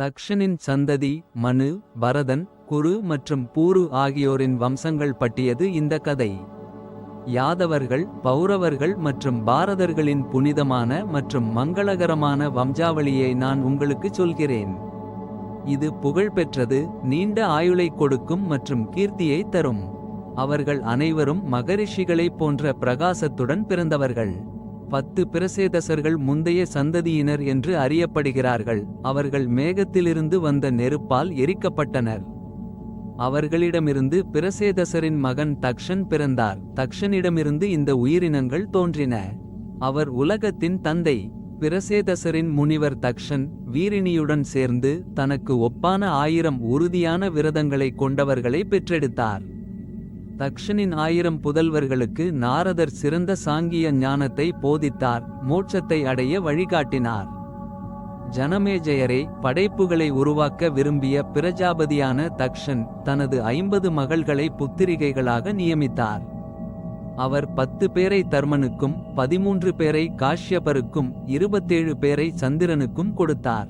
தக்ஷனின் சந்ததி மனு பரதன் குரு மற்றும் பூரு ஆகியோரின் வம்சங்கள் பற்றியது இந்த கதை. யாதவர்கள் பௌரவர்கள் மற்றும் பாரதர்களின் புனிதமான மற்றும் மங்களகரமான வம்சாவளியை நான் உங்களுக்கு சொல்கிறேன். இது புகழ்பெற்றது நீண்ட ஆயுளை கொடுக்கும் மற்றும் கீர்த்தியை தரும். அவர்கள் அனைவரும் மகரிஷிகளைப் போன்ற பிரகாசத்துடன் பிறந்தவர்கள். பத்து பிரசேதசர்கள் முந்தைய சந்ததியினர் என்று அறியப்படுகிறார்கள். அவர்கள் மேகத்திலிருந்து வந்த நெருப்பால் எரிக்கப்பட்டனர். அவர்களிடமிருந்து பிரசேதசரின் மகன் தக்ஷன் பிறந்தார். தக்ஷனிடமிருந்து இந்த உயிரினங்கள் தோன்றின. அவர் உலகத்தின் தந்தை. பிரசேதசரின் முனிவர் தக்ஷன் வீரிணியுடன் சேர்ந்து தனக்கு ஒப்பான ஆயிரம் உறுதியான விரதங்களை கொண்டவர்களை பெற்றெடுத்தார். தக்ஷனின் ஆயிரம் புதல்வர்களுக்கு நாரதர் சிறந்த சாங்கிய ஞானத்தை போதித்தார் மோட்சத்தை அடைய வழிகாட்டினார். ஜனமேஜயரே படைப்புகளை உருவாக்க விரும்பிய பிரஜாபதியான தக்ஷன் தனது ஐம்பது மகள்களை புத்திரிகைகளாக நியமித்தார். அவர் பத்து பேரை தர்மனுக்கும் பதிமூன்று பேரை காஷ்யபருக்கும் இருபத்தேழு பேரை சந்திரனுக்கும் கொடுத்தார்.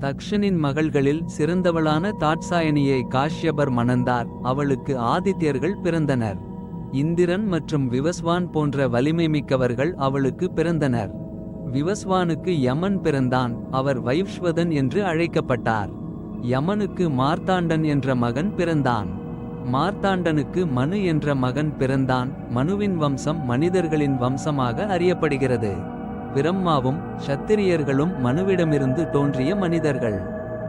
தக்ஷனின் மகள்களில் சிறந்தவளான தாட்சாயணியை காஷ்யபர் மணந்தார். அவளுக்கு ஆதித்யர்கள் பிறந்தனர். இந்திரன் மற்றும் விவஸ்வான் போன்ற வலிமை மிக்கவர்கள் அவளுக்கு பிறந்தனர். விவஸ்வானுக்கு யமன் பிறந்தான். அவர் வைஷ்வதன் என்று அழைக்கப்பட்டார். யமனுக்கு மார்த்தாண்டன் என்ற மகன் பிறந்தான். மார்த்தாண்டனுக்கு மனு என்ற மகன் பிறந்தான். மனுவின் வம்சம் மனிதர்களின் வம்சமாக அறியப்படுகிறது. பிரம்மாவும் சத்திரியர்களும் மனுவிடமிருந்து தோன்றிய மனிதர்கள்.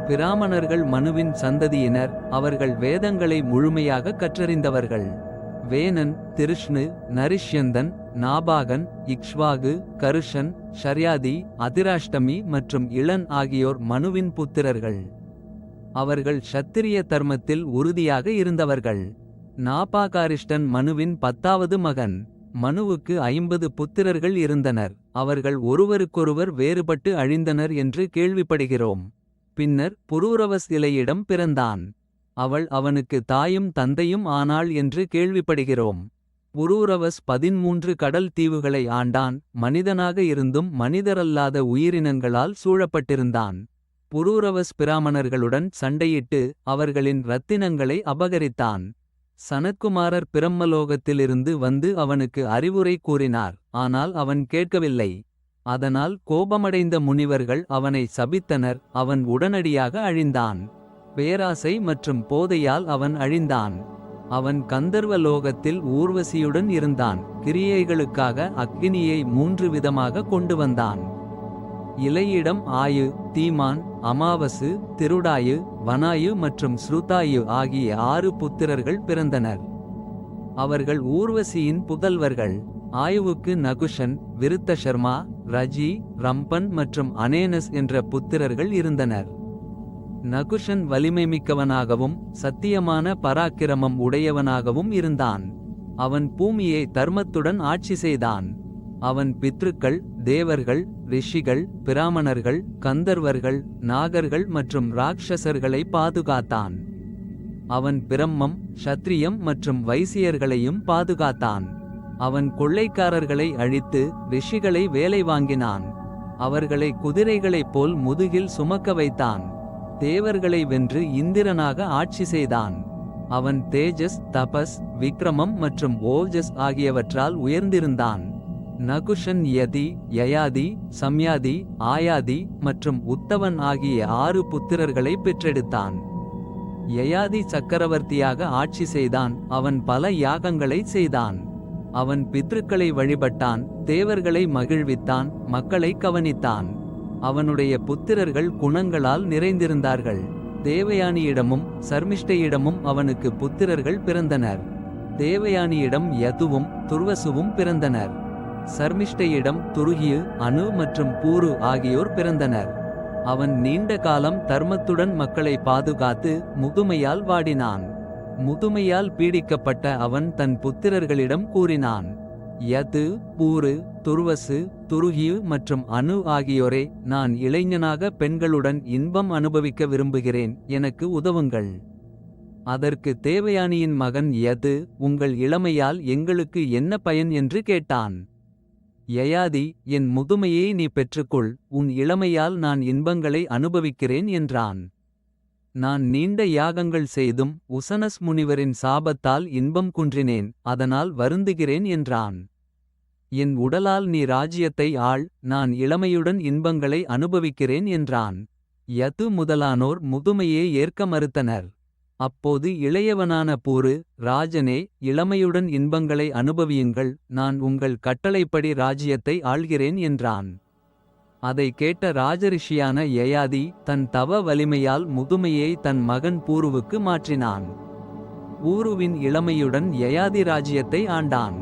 பிராமணர்கள் மனுவின் சந்ததியினர் அவர்கள் வேதங்களை முழுமையாக கற்றறிந்தவர்கள். வேனன் திருஷ்ணு நரிஷ்யந்தன் நாபாகன் இக்ஷ்வாகு கருஷன் ஷர்யாதி அதிராஷ்டமி மற்றும் இளன் ஆகியோர் மனுவின் புத்திரர்கள். அவர்கள் சத்திரிய தர்மத்தில் உறுதியாக இருந்தவர்கள். நாபாகாரிஷ்டன் மனுவின் பத்தாவது மகன். மனுவுக்கு ஐம்பது புத்திரர்கள் இருந்தனர். அவர்கள் ஒருவருக்கொருவர் வேறுபட்டு அழிந்தனர் என்று கேள்விப்படுகிறோம். பின்னர் புரூரவஸ் இலையிடம் பிறந்தான். அவள் அவனுக்கு தாயும் தந்தையும் ஆனாள் என்று கேள்விப்படுகிறோம். புரூரவஸ் பதின்மூன்று கடல் தீவுகளை ஆண்டான். மனிதனாக இருந்தும் மனிதரல்லாத உயிரினங்களால் சூழப்பட்டிருந்தான். புரூரவஸ் பிராமணர்களுடன் சண்டையிட்டு அவர்களின் இரத்தினங்களை அபகரித்தான். சனத்குமாரர் பிரம்மலோகத்திலிருந்து வந்து அவனுக்கு அறிவுரை கூறினார். ஆனால் அவன் கேட்கவில்லை. அதனால் கோபமடைந்த முனிவர்கள் அவனை சபித்தனர். அவன் உடனடியாக அழிந்தான். பேராசை மற்றும் போதையால் அவன் அழிந்தான். அவன் கந்தர்வ லோகத்தில் ஊர்வசியுடன் இருந்தான். கிரியைகளுக்காக அக்கினியை மூன்று விதமாக கொண்டு வந்தான். இலையிடம் ஆயு தீமான் அமாவசு திருடாயு வனாயு மற்றும் ஸ்ருதாயு ஆகிய ஆறு புத்திரர்கள் பிறந்தனர். அவர்கள் ஊர்வசியின் புதல்வர்கள் ஆயுவுக்கு நகுஷன் விருத்த சர்மா ரஜி ரம்பன் மற்றும் அனேனஸ் என்ற புத்திரர்கள் இருந்தனர். நகுஷன் வலிமைமிக்கவனாகவும் சத்தியமான பராக்கிரமம் உடையவனாகவும் இருந்தான். அவன் பூமியை தர்மத்துடன் ஆட்சி செய்தான். அவன் பித்ருக்கள் தேவர்கள் ரிஷிகள் பிராமணர்கள் கந்தர்வர்கள் நாகர்கள் மற்றும் ராட்சசர்களை பாதுகாத்தான். அவன் பிரம்மம் ஷத்ரியம் மற்றும் வைசியர்களையும் பாதுகாத்தான். அவன் கொள்ளைக்காரர்களை அழித்து ரிஷிகளை வேலை வாங்கினான். அவர்களை குதிரைகளைப் போல் முதுகில் சுமக்க வைத்தான். தேவர்களை வென்று இந்திரனாக ஆட்சி செய்தான். அவன் தேஜஸ் தபஸ் விக்ரமம் மற்றும் ஓஜஸ் ஆகியவற்றால் உயர்ந்திருந்தான். நகுஷன் யதி யயாதி சம்யாதி ஆயாதி மற்றும் உத்தவன் ஆகிய ஆறு புத்திரர்களை பெற்றெடுத்தான். யயாதி சக்கரவர்த்தியாக ஆட்சி செய்தான். அவன் பல யாகங்களை செய்தான். அவன் பித்ருக்களை வழிபட்டான். தேவர்களை மகிழ்வித்தான். மக்களை கவனித்தான். அவனுடைய புத்திரர்கள் குணங்களால் நிறைந்திருந்தார்கள். தேவயானியிடமும் சர்மிஷ்டையிடமும் அவனுக்கு புத்திரர்கள் பிறந்தனர். தேவயானியிடம் யதுவும் துர்வசுவும் பிறந்தனர். சர்மிஷ்டையிடம் துருகியு அனு மற்றும் பூரு ஆகியோர் பிறந்தனர். அவன் நீண்ட காலம் தர்மத்துடன் மக்களை பாதுகாத்து முதுமையால் வாடினான். முதுமையால் பீடிக்கப்பட்ட அவன் தன் புத்திரர்களிடம் கூறினான் யது பூரு துருவசு துருகியு மற்றும் அனு ஆகியோரே நான் இளைஞனாக பெண்களுடன் இன்பம் அனுபவிக்க விரும்புகிறேன் எனக்கு உதவுங்கள். அதற்கு தேவயானியின் மகன் யது உங்கள் இளமையால் எங்களுக்கு என்ன பயன்? என்று கேட்டான். யயாதி என் முதுமையை நீ பெற்றுக்கொள் உன் இளமையால் நான் இன்பங்களை அனுபவிக்கிறேன் என்றான். நான் நீண்ட யாகங்கள் செய்தும் உசனஸ் முனிவரின் சாபத்தால் இன்பம் குன்றினேன் அதனால் வருந்துகிறேன் என்றான். என் உடலால் நீ ராஜ்யத்தை ஆள் நான் இளமையுடன் இன்பங்களை அனுபவிக்கிறேன் என்றான். யது முதலானோர் முதுமையே ஏற்க மறுத்தனர். அப்போது இளையவனான பூரு ராஜனே இளமையுடன் இன்பங்களை அனுபவியுங்கள் நான் உங்கள் கட்டளைப்படி ராஜ்யத்தை ஆள்கிறேன் என்றான். அதை கேட்ட ராஜரிஷியான யயாதி தன் தவ வலிமையால் முதுமையை தன் மகன் பூருவுக்கு மாற்றினான். ஊருவின் இளமையுடன் யயாதி ராஜ்யத்தை ஆண்டான்.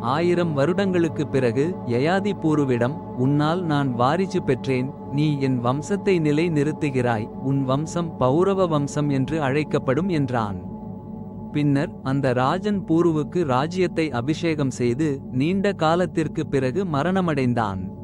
ஆயிரம் வருடங்களுக்குப் பிறகு யயாதி பூருவிடம் உன்னால் நான் வாரிசு பெற்றேன் நீ என் வம்சத்தை நிலை நிறுத்துகிறாய் உன் வம்சம் பௌரவ வம்சம் என்று அழைக்கப்படும் என்றான். பின்னர் அந்த ராஜன் பூருவுக்கு ராஜ்யத்தை அபிஷேகம் செய்து நீண்ட காலத்திற்குப் பிறகு மரணமடைந்தான்.